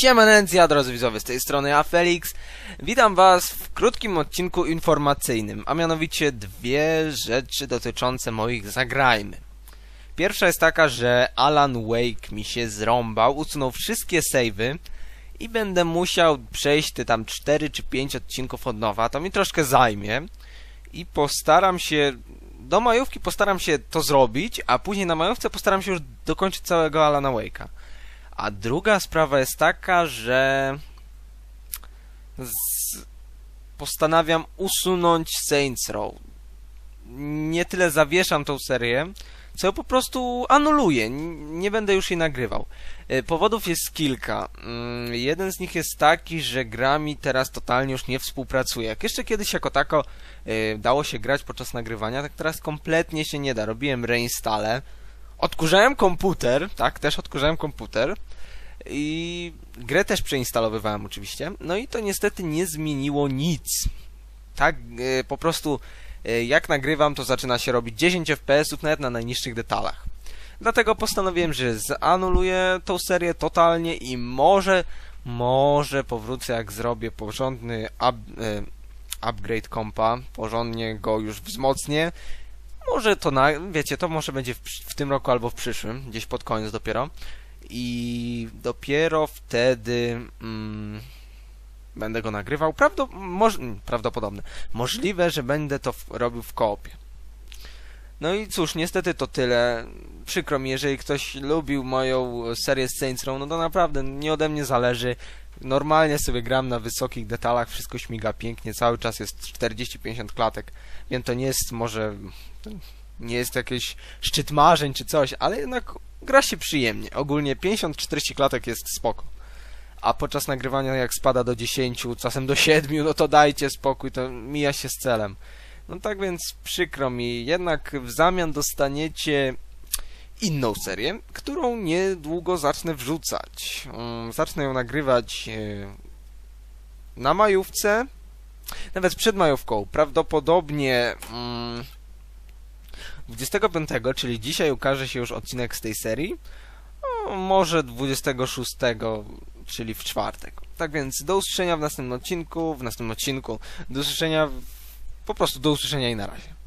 Siemanencja, drodzy widzowie, z tej strony ja, Felix. Witam was w krótkim odcinku informacyjnym, a mianowicie dwie rzeczy dotyczące moich zagrajmy. Pierwsza jest taka, że Alan Wake mi się zrąbał, usunął wszystkie savey i będę musiał przejść te tam 4 czy 5 odcinków od nowa, to mi troszkę zajmie i postaram się, do majówki postaram się to zrobić, a później na majówce postaram się już dokończyć całego Alana Wake'a. A druga sprawa jest taka, że postanawiam usunąć Saints Row. Nie tyle zawieszam tą serię, co ją po prostu anuluję. Nie będę już jej nagrywał. E, Powodów jest kilka. Mm, Jeden z nich jest taki, że gra mi teraz totalnie już nie współpracuje. Jak jeszcze kiedyś jako tako e, dało się grać podczas nagrywania, tak teraz kompletnie się nie da. Robiłem reinstale, odkurzałem komputer, tak, też odkurzałem komputer i grę też przeinstalowywałem oczywiście. No i to niestety nie zmieniło nic. Tak, e, po prostu e, jak nagrywam, to zaczyna się robić 10 FPS-ów nawet na najniższych detalach. Dlatego postanowiłem, że zanuluję tą serię totalnie i może, może powrócę jak zrobię porządny up, e, upgrade kompa, porządnie go już wzmocnię. Może to na, wiecie, to może będzie w, w tym roku albo w przyszłym, gdzieś pod koniec dopiero. I dopiero wtedy mm, będę go nagrywał. Prawdo, moż, mm, prawdopodobne. Możliwe, że będę to w, robił w koopie. No i cóż, niestety to tyle. Przykro mi, jeżeli ktoś lubił moją serię z Saints Row, no to naprawdę nie ode mnie zależy. Normalnie sobie gram na wysokich detalach, wszystko śmiga pięknie, cały czas jest 40-50 klatek. Wiem, to nie jest może... To nie jest jakiś szczyt marzeń czy coś, ale jednak gra się przyjemnie. Ogólnie 50-40 klatek jest spoko. A podczas nagrywania jak spada do 10, czasem do 7, no to dajcie spokój, to mija się z celem. No tak więc przykro mi, jednak w zamian dostaniecie inną serię, którą niedługo zacznę wrzucać. Mm, Zacznę ją nagrywać e, na majówce, nawet przed majówką. Prawdopodobnie mm, 25, czyli dzisiaj ukaże się już odcinek z tej serii. No, może 26, czyli w czwartek. Tak więc do usłyszenia w następnym odcinku, w następnym odcinku, do usłyszenia, po prostu do usłyszenia i na razie.